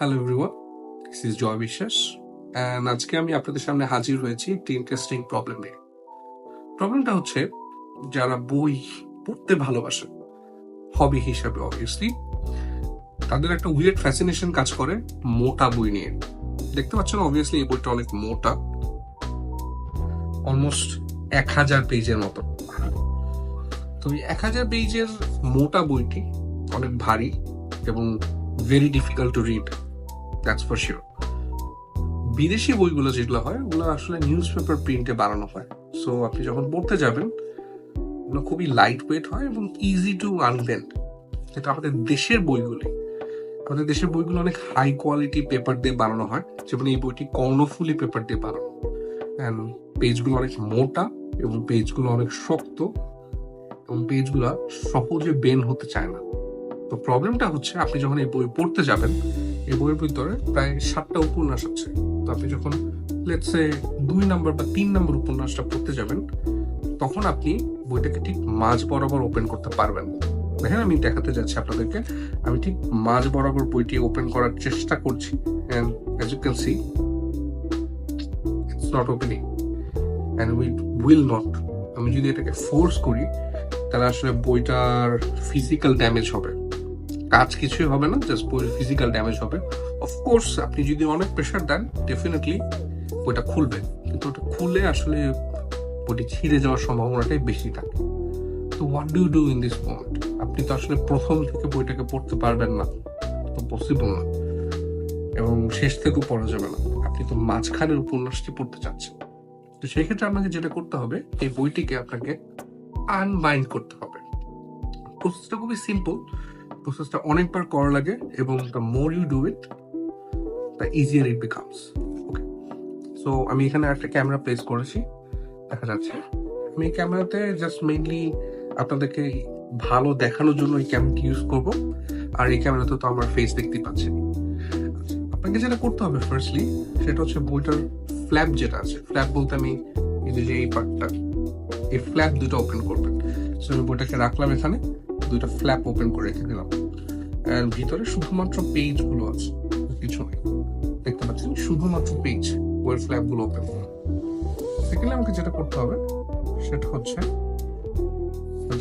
Hello everyone this is Joy Biswas and আজকে আমি আপনাদের সামনে হাজির হয়েছি একটি ইন্টারেস্টিং প্রবলেম নিয়ে। প্রবলেমটা হচ্ছে, যারা বই পড়তে ভালোবাসে হবি হিসাবে অবভিয়াসলি তাদের একটা উইয়ার্ড ফ্যাসিনেশন কাজ করে মোটা বই নিয়ে। দেখতে পাচ্ছেন অবভিয়াসলি এই বইটা অনেক মোটা অলমোস্ট এক হাজার পেজের মতো। তো এই এক হাজার পেজের মোটা বইটি অনেক ভারী এবং very difficult to read that's for sure বিদেশি বইগুলো যেগুলো হয়, ওগুলো আসলে নিউজ পেপার প্রিন্টে বানানো হয়। সো আপনি যখন পড়তে যাবেন, ওগুলো খুবই লাইট ওয়েট হয় এবং ইজি টু আনবেন্ড এটা আমাদের দেশের বইগুলি আমাদের দেশের বইগুলো অনেক হাই কোয়ালিটি পেপার দিয়ে বানানো হয়। যেমন এই বইটি কর্ণফুলি পেপার দিয়ে বানানো। অ্যান্ড পেজগুলো অনেক মোটা এবং পেজগুলো অনেক শক্ত। এবং পেজগুলো সহজে বেন হতে চায় না। তো প্রবলেমটা হচ্ছে, আপনি যখন এই বই পড়তে যাবেন এই বইয়ের ভিতরে প্রায় সাতটা উপন্যাস আছে। তো আপনি যখন লেটসে দুই নম্বর বা তিন নম্বর উপন্যাসটা পড়তে যাবেন, তখন আপনি বইটাকে ঠিক মাঝ বরাবর ওপেন করতে পারবেন। না দেখেন, আমি দেখাতে যাচ্ছি আপনাদেরকে। আমি ঠিক মাঝ বরাবর বইটি ওপেন করার চেষ্টা করছি। And as you can see it's not opening and we will not আমি যদি এটাকে ফোর্স করি, তাহলে আসলে বইটার ফিজিক্যাল ড্যামেজ হবে। কাজ কিছুই হবে না জাস্ট ফিজিক্যাল ড্যামেজ হবে। অফকোর্স আপনি যদি অনেক প্রেশার দেন ডেফিনেটলি বইটা খুলবে। কিন্তু ওটা খুলে আসলে বইটি ছিঁড়ে যাওয়ার সম্ভাবনাটাই বেশি থাকে। তো what do do in this moment আপনি তো আসলে প্রথম থেকে বইটাকে পড়তে পারবেন না। তো পসিবল না। এবং শেষ থেকেও পড়া যাবে না। আপনি তো মাঝখানের উপন্যাসটি পড়তে চাচ্ছেন। তো সেক্ষেত্রে আপনাকে যেটা করতে হবে, এই বইটিকে আপনাকে আনবাইন্ড করতে হবে। প্রসেসটা খুবই সিম্পল প্রসেসটা অনেকবার করা লাগে এবং the more you do it the easier it becomes okay so আমি এখানে একটা ক্যামেরা প্লেস করেছি, দেখা যাচ্ছে। আমি এই ক্যামেরাতে জাস্ট মেইনলি আপনাদেরকে ভালো দেখানোর জন্য এই ক্যামেরাটি ইউজ করব, আর এই ক্যামেরাতে তো আমার ফেস দেখতে পাচ্ছেন আপনাকে যেটা করতে হবে ফার্স্টলি সেটা হচ্ছে বইটার ফ্ল্যাপ যেটা আছে ফ্ল্যাপ বলতে আমি এই যে এই পার্টটা এই ফ্ল্যাপ দুটো ওপেন করবেন। সো আমি বইটাকে রাখলাম এখানে। দুইটা ফ্ল্যাপ ওপেন করে রেখে দিলাম। আর ভিতরে শুধুমাত্র পেজগুলো আছে, কিছু নেই। দেখতে পাচ্ছেন, শুধুমাত্র পেজ বইয়ের ফ্ল্যাপগুলো ওপেন সেখানে আমাকে যেটা করতে হবে, সেটা হচ্ছে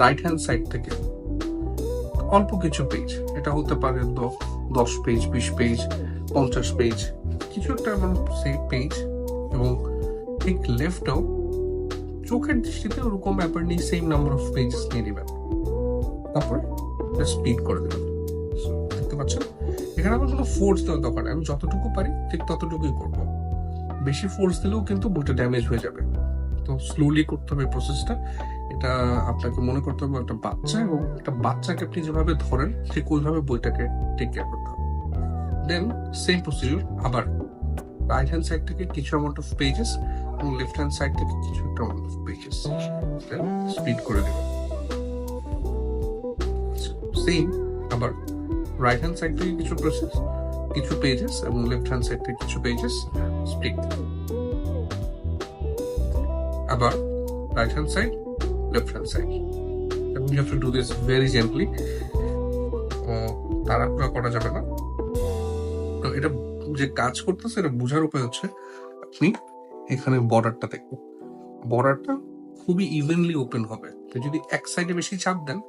রাইট হ্যান্ড সাইড থেকে অল্প কিছু পেজ এটা হতে পারে দশ পেজ বিশ পেজ পঞ্চাশ পেজ কিছু একটা মানে সেই পেজ এবং ঠিক লেফটেও চোখের দৃষ্টিতে ওরকম ব্যাপার নেই সেম নাম্বার অফ পেজেস নিয়ে নেবেন। তারপরে স্পিড করে দেবেন দেখতে পাচ্ছেন? এখানে আমার কোনো ফোর্স দেওয়ার দরকার আমি যতটুকু পারি, ঠিক ততটুকুই করব। বেশি ফোর্স দিলেও কিন্তু বইটা ড্যামেজ হয়ে যাবে। তো স্লোলি করতে হবে প্রসেসটা এটা আপনাকে মনে করতে হবে একটা বাচ্চা এবং একটা বাচ্চাকে আপনি যেভাবে ধরেন, ঠিক ওইভাবে বইটাকে টেক কেয়ার করতে হবে। দেন সেম প্রসিডিউর আবার রাইট হ্যান্ড সাইড থেকে কিছু অ্যামাউন্ট অফ পেজেস এবং লেফট হ্যান্ড সাইড থেকে কিছু একটা অ্যামাউন্ট অফ পেজেস স্পিড করে দেবেন সেম আবার রাইট হ্যান্ড সাইড থেকে কিছু প্রসেস কিছু পেজেস এবং লেফট হ্যান্ড সাইড থেকে কিছু পেজেস স্প্লিট আবার right hand side left hand side এবং you have to do this very gently তাড়াহুড়া করা যাবে না। তো এটা যে কাজ করতেছে, এটা বোঝার উপায় হচ্ছে আপনি এখানে বর্ডারটা দেখবেন বর্ডারটা খুবই ইভেনলি ওপেন হবে। তো যদি এক সাইডে বেশি চাপ দেন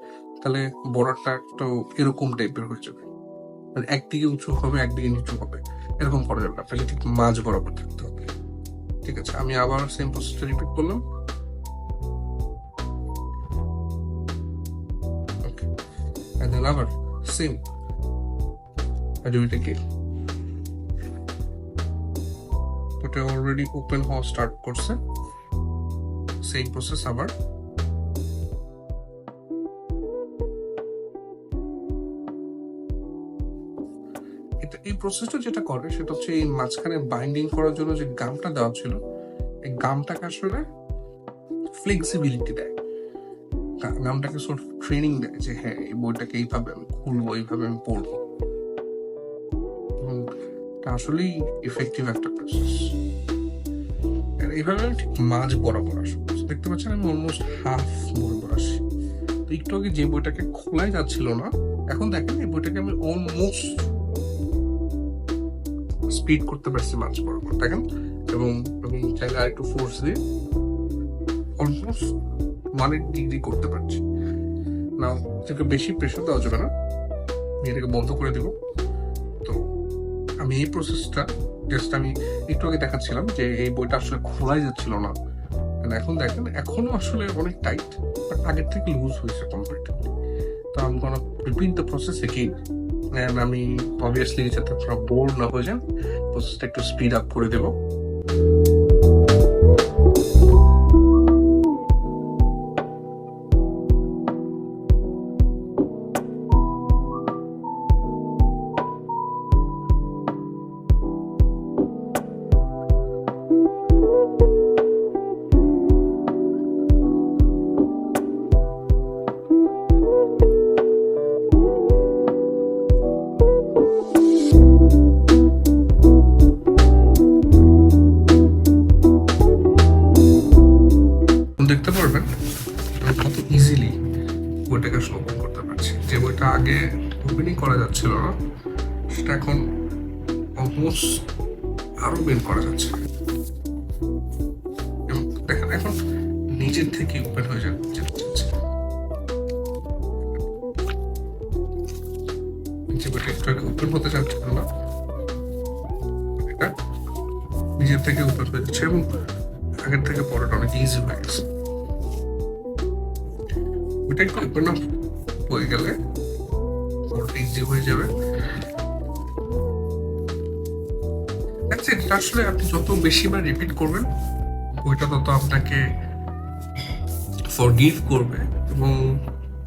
তাহলে বর্ডারটা একটা এরকম টাইপের হয়ে যাবে। মানে একদিকে উঁচু হবে, একদিকে নিচু হবে। এরকম করা যাবে আপনাকে ঠিক মাঝ বরাবর থাকতে হবে। ঠিক আছে, আমি আবার সেম প্রসেসটা রিপিট করলাম। আবার সেম I ওটা অলরেডি ওপেন হওয়া স্টার্ট করছে। সেম প্রসেস আবার। এটা এই প্রসেসটা যেটা করে, সেটা হচ্ছে এই মাঝখানে বাইন্ডিং করার জন্য যে গামটা দেওয়া ছিল, এই গামটাকে আসলে ফ্লেক্সিবিলিটি দেয়। গামটাকে সব ট্রেনিং দেয় যে হ্যাঁ এই বইটাকে এইভাবে আমি খুলবো, এইভাবে আমি পড়ব। আসলেই ইফেক্টিভ একটা প্রসেস এইভাবে আমি ঠিক মাঝ বরাবর আসব। দেখতে পাচ্ছেন আমি অলমোস্ট হাফ বরাবর আসি। তো একটু আগে যে বইটাকে খোলাই যাচ্ছিল না, এখন দেখেন এই বইটাকে আমি অলমোস্ট স্পিড করতে পারছি মাছ বরাবর দেখেন? এবং এবং চাইলে আর একটু ফোর্স দিয়ে অলমোস্ট ওয়ান ডিগ্রি করতে পারছি। না এটাকে বেশি প্রেশার দেওয়া যাবে না। আমি এটাকে বন্ধ করে দিব। তো, আমি এই প্রসেসটা জাস্ট আমি একটু আগে দেখাচ্ছিলাম যে এই বইটা আসলে খোলাই যাচ্ছিল না। এখন দেখেন, এখনও আসলে অনেক টাইট বাট আগের থেকে লুজ হয়েছে কম্পারেটিভলি তো আমি কোনো repeat the process again and আমি অবভিয়াসলি যাতে আপনারা বোর না হয়ে যান প্রসেসটা একটু স্পিড আপ করে দেবো। আগে ওপেনই করা যাচ্ছিল না সেটা এখন অলমোস্ট আরও বের করা যাচ্ছে। দেখেন, এখন নিজের থেকে ওপেন হয়ে যা- যেতে চাচ্ছে যে বইটা একটু আগে হতে না। এটা নিজের থেকে হয়ে যাচ্ছে এবং আগের থেকে পড়াটা অনেক ইজি হয়ে গেলে ইজি হয়ে যাবে। আসলে আপনি যত বেশিবার রিপিট করবেন বইটা তত আপনাকে ফরগিভ করবে এবং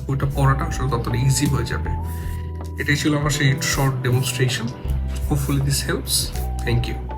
বইটা পড়াটা আসলে ততটা ইজি হয়ে যাবে। এটাই ছিল আমার সেই short demonstration hopefully this helps thank you